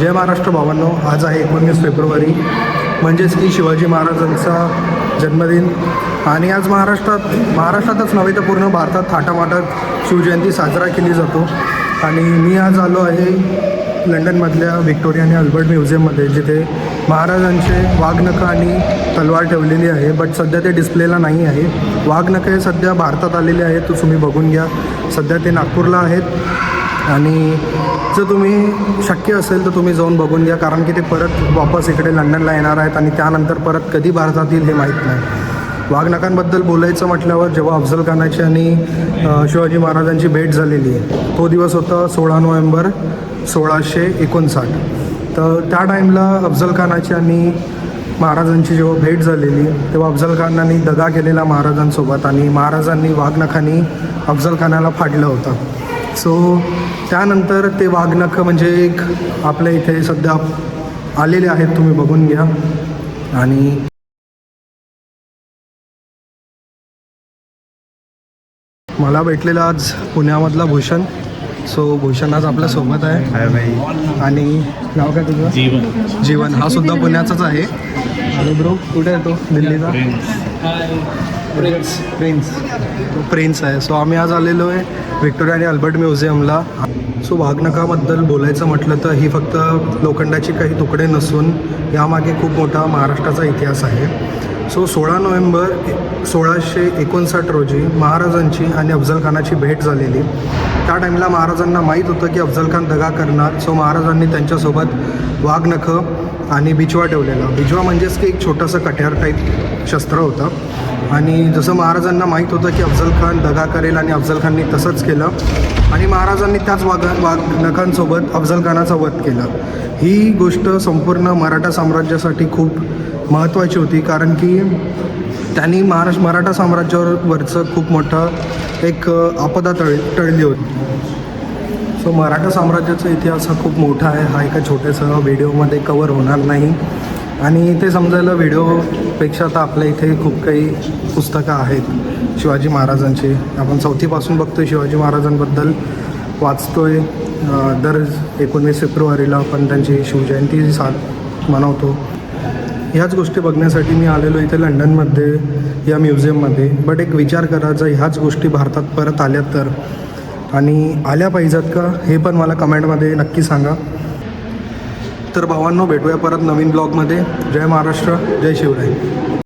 जय महाराष्ट्र भावांनो आज आहे एकोणीस फेब्रुवारी. म्हणजेच की शिवाजी महाराजांचा जन्मदिन. आणि आज महाराष्ट्रात महाराष्ट्रातच नव्हे तर पूर्ण भारतात थाटामाटात शिवजयंती साजरा केली जातो. आणि मी आज आलो आहे लंडनमधल्या व्हिक्टोरिया आणि अल्बर्ट म्युझियममध्ये जिथे महाराजांचे वाघनखं आणि तलवार ठेवलेली आहे. बट सध्या ते डिस्प्लेला नाही आहे. वाघनखं हे सध्या भारतात आलेले आहेत तो तुम्ही बघून घ्या. सध्या ते नागपूरला आहेत. आणि जर तुम्ही शक्य असेल तर तुम्ही जाऊन बघून घ्या कारण की ते परत वापस इकडे लंडनला येणार आहेत आणि त्यानंतर परत कधी भारतात येईल हे माहीत नाही. वाघनखांबद्दल बोलायचं म्हटल्यावर जेव्हा अफजल खानाची आणि शिवाजी महाराजांची भेट झालेली आहे तो दिवस होता सोळा नोव्हेंबर सोळाशे एकोणसाठ. तर त्या टाईमला अफजल खानाची आणि महाराजांची जेव्हा भेट झालेली तेव्हा अफजल खानांनी दगा केलेला महाराजांसोबत आणि महाराजांनी वाघनखांनी अफजल खानाला फाडलं होतं. सो त्यानंतर ते वाघनख म्हणजे एक आपल्या इथे सध्या आलेले आहेत तुम्ही बघून घ्या. आणि मला भेटलेला आज पुण्यामधला भूषण. सो भूषण आज आपल्यासोबत आहे. आणि नाव काय तुझं? जीवन. जीवन. हा सुद्धा पुण्याचाच आहे. आणि ब्रो कुठे आहे तो? दिल्लीचा? प्रिन्स प्रिन्स प्रिन्स आहे. सो आम्ही आज आलेलो आहे व्हिक्टोरिया आणि अल्बर्ट म्युझियमला सो वाघनखाबद्दल बोलायचं म्हटलं तर ही फक्त लोखंडाची काही तुकडे नसून यामागे खूप मोठा महाराष्ट्राचा इतिहास आहे. सो सोळा नोव्हेंबर सोळाशे एकोणसाठ रोजी महाराजांची आणि अफजलखानाची भेट झालेली. त्या टाईमला महाराजांना माहीत होतं की अफजलखान दगा करणार. सो महाराजांनी त्यांच्यासोबत वाघनखं आणि बिचवा ठेवलेला. बिचवा म्हणजेच की एक छोटंसं कट्यार टाईप शस्त्र होतं. आणि जसं महाराजांना माहीत होतं की अफजल खान दगा करेल आणि अफजल खाननी तसंच केलं आणि महाराजांनी त्याच वाघ वाघनखांसोबत अफजल खानाचा वध केला. ही गोष्ट संपूर्ण मराठा साम्राज्यासाठी खूप महत्त्वाची होती कारण की त्यांनी महाराष्ट्र मराठा साम्राज्यावरचं खूप मोठं एक आपदा तळ टळली होती. सो मराठा साम्राज्याचा इतिहास हा खूप मोठा आहे. हा एका छोट्याशा व्हिडिओमध्ये कवर होणार नाही. आणि ते समजायला व्हिडिओ पेक्षा तर आपल्या इथे खूप काही पुस्तकं आहेत शिवाजी महाराजांची. आपण चौथीपासून बघतोय शिवाजी महाराजांबद्दल. वाचतोय आहे दर एकोणीस फेब्रुवारीला आपण त्यांची शिवजयंती साथ मनवतो. ह्याच गोष्टी बघण्यासाठी मी आलेलो इथे लंडनमध्ये या म्युझियममध्ये. बट एक विचार करा जर ह्याच गोष्टी भारतात परत आल्या तर. आणि आल्या पाहिजेत का हे पण मला कमेंटमध्ये नक्की सांगा. तर भावांनो भेटूया परत नवीन ब्लॉगमध्ये. जय महाराष्ट्र जय शिवराय.